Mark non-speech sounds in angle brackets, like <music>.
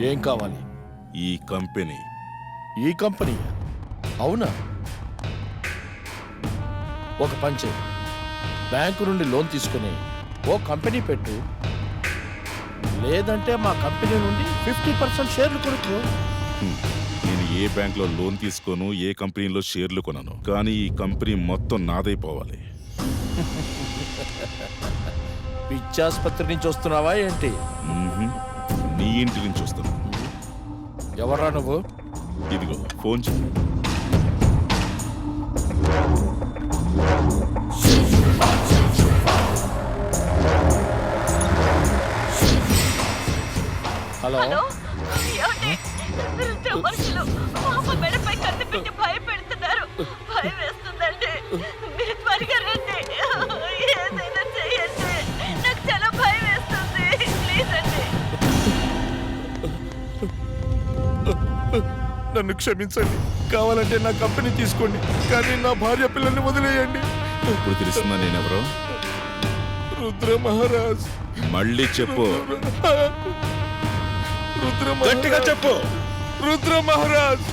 ఏం కావాలి? ఈ కంపెనీ. ఈ కంపెనీ? అవునా? ఒక పంచే బ్యాంకు నుండి లోన్ తీసుకుని ఓ కంపెనీ పెట్టు. లేదంటే మా కంపెనీ నుండి ఫిఫ్టీ పర్సెంట్ షేర్లు కొనుక్కో. హ్మ్. నేను ఏ బ్యాంక్లో లోన్ తీసుకోను ఏ కంపెనీలో షేర్లు కొనను. కానీ ఈ కంపెనీ మొత్తం నాదైపోవాలి <laughs> పిచ్చాసుపత్రి నుంచి వస్తున్నావా ఏంటి? నీ ఇంటి నుంచి వస్తాను ఎవర్రా నువ్వు? ఇదిగో ఫోన్ హలో? హలో? ఏమండి? వృద్ధ మనుషులు. పాప మెడపై కత్తి పెట్టి భయపెడుతున్నారు. భయం వేస్తుందండి నన్ను క్షమించండి. కావాలంటే నా కంపెనీ తీసుకోండి. కానీ నా భార్య పిల్లల్ని వదిలేయండి. ఇప్పుడు తెలుస్తుందా నేనెవరో? రుద్ర మహారాజ్. మళ్ళీ చెప్పు. రుద్ర గట్టిగా చెప్పు. రుద్ర మహారాజ్.